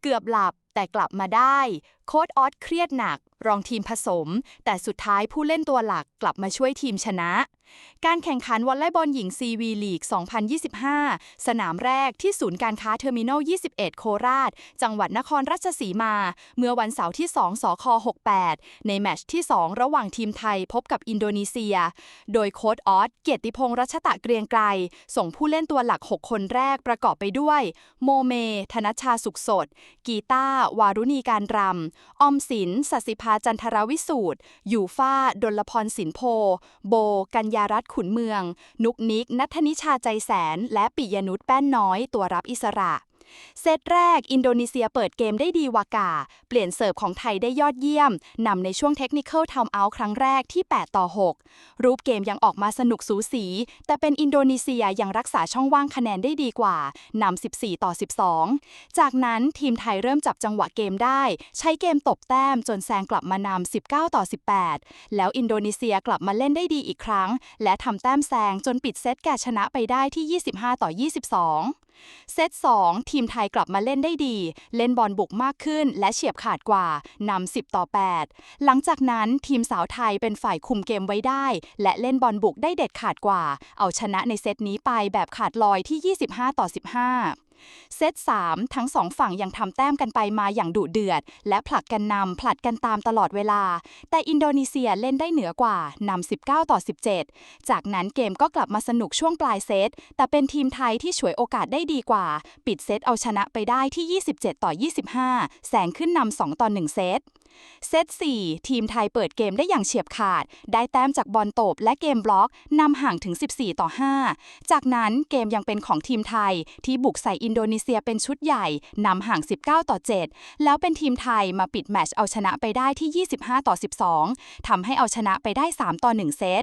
เกือบหลับแต่กลับมาได้ โค้ดออสเครียดหนัก รองทีมผสม แต่สุดท้ายผู้เล่นตัวหลักกลับมาช่วยทีมชนะ การแข่งขันวอลเลย์บอลหญิง CV ลีก 2025 สนามแรกที่ศูนย์การค้าเทอร์มินอล 21 โคราช จังหวัดนครราชสีมา เมื่อวันเสาร์ที่ 2 สค 68 ในแมตช์ที่ 2 ระหว่างทีมไทยพบกับอินโดนีเซีย โดยโค้ดออส เกียรติพงษ์รัชตะเกรียงไกร ส่งผู้เล่นตัวหลัก 6 คนแรกประกอบไปด้วย โมเม ธนชชาสุขสด กีตาวารุณีการรำออมสินสสิภาจันทรวิสูตรอยู่ฟ้า ดลพรสินโพ โบ กัญญารัตน์ขุนเมือง นุกนิก นัทนิชาใจแสน และปิยนุชแป้นน้อย ตัวรับอิสระ เซตแรก อินโดนีเซียเปิดเกมได้ดีวากา เปลี่ยนเสิร์ฟของไทยได้ยอดเยี่ยม นำในช่วงเทคนิคอลทำเอาครั้งแรกที่ 8 ต่อ 6 รูปเกมยังออกมาสนุกสูสี แต่เป็นอินโดนีเซียยังรักษาช่องว่างคะแนนได้ดีกว่านำ14 ต่อ 12 จากนั้นทีมไทยเริ่มจับจังหวะเกมได้ ใช้เกมตบแต้มจนแซงกลับมานำ19 ต่อ 18 แล้วอินโดนีเซียกลับมาเล่นได้ดีอีกครั้ง และทำแต้มแซงจนปิดเซตแก่ชนะไปได้ที่ 25 ต่อ 22 เซต2 ทีมไทยกลับมาเล่นได้ดี เล่นบอลบุกมากขึ้น และเฉียบขาดกว่านำ10 ต่อ 8 หลังจากนั้นทีมสาวไทยเป็นฝ่ายคุมเกมไว้ได้ และเล่นบอลบุกได้เด็ดขาดกว่า เอาชนะในเซตนี้ไปแบบขาดลอยที่ 25 ต่อ 15 เซต3 ทั้งสองฝั่งยังทำแต้มกันไปมาอย่างดุเดือด และผลักกันนำผลัดกันตามตลอดเวลา แต่อินโดนีเซียเล่นได้เหนือกว่านำ19 ต่อ 17 จากนั้นเกมก็กลับมาสนุกช่วงปลายเซต แต่เป็นทีมไทยที่ฉวยโอกาสได้ดีกว่า ปิดเซตเอาชนะไปได้ที่ 27 ต่อ 25 แสงขึ้นนำ2ต่อ 1 เซต เซต 4 ทีมไทยเปิดเกมได้อย่างเฉียบขาด ได้แต้มจากบอลตบและเกมบล็อกนำห่างถึง 14 ต่อ 5 จากนั้นเกมยังเป็นของทีมไทย ที่บุกใส่อินโดนีเซียเป็นชุดใหญ่นำห่าง 19 ต่อ 7 แล้วเป็นทีมไทยมาปิดแมตช์เอาชนะไปได้ที่ 25 ต่อ 12 ทำให้เอาชนะไปได้ 3 ต่อ 1 เซต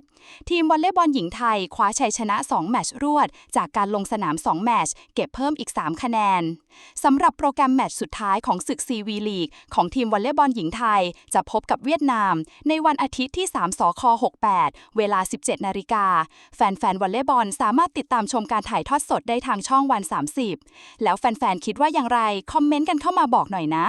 ทีมวอลเลย์บอลหญิงไทยคว้าชัยชนะ 2 แมตช์รวด จากการลงสนาม 2 แมตช์เก็บเพิ่มอีก 3 คะแนนสำหรับโปรแกรมแมตช์สุดท้ายของศึกซีวีลีกของทีมวอลเลย์บอลหญิงไทย จะพบกับเวียดนาม ในวันอาทิตย์ที่ 3 สค 68 เวลา 17 นาฬิกา แฟนๆวอลเลย์บอลสามารถติดตามชมการถ่ายทอดสดได้ทางช่องวัน 30 แล้วแฟนๆ คิดว่าอย่างไร คอมเมนต์กันเข้ามาบอกหน่อยนะ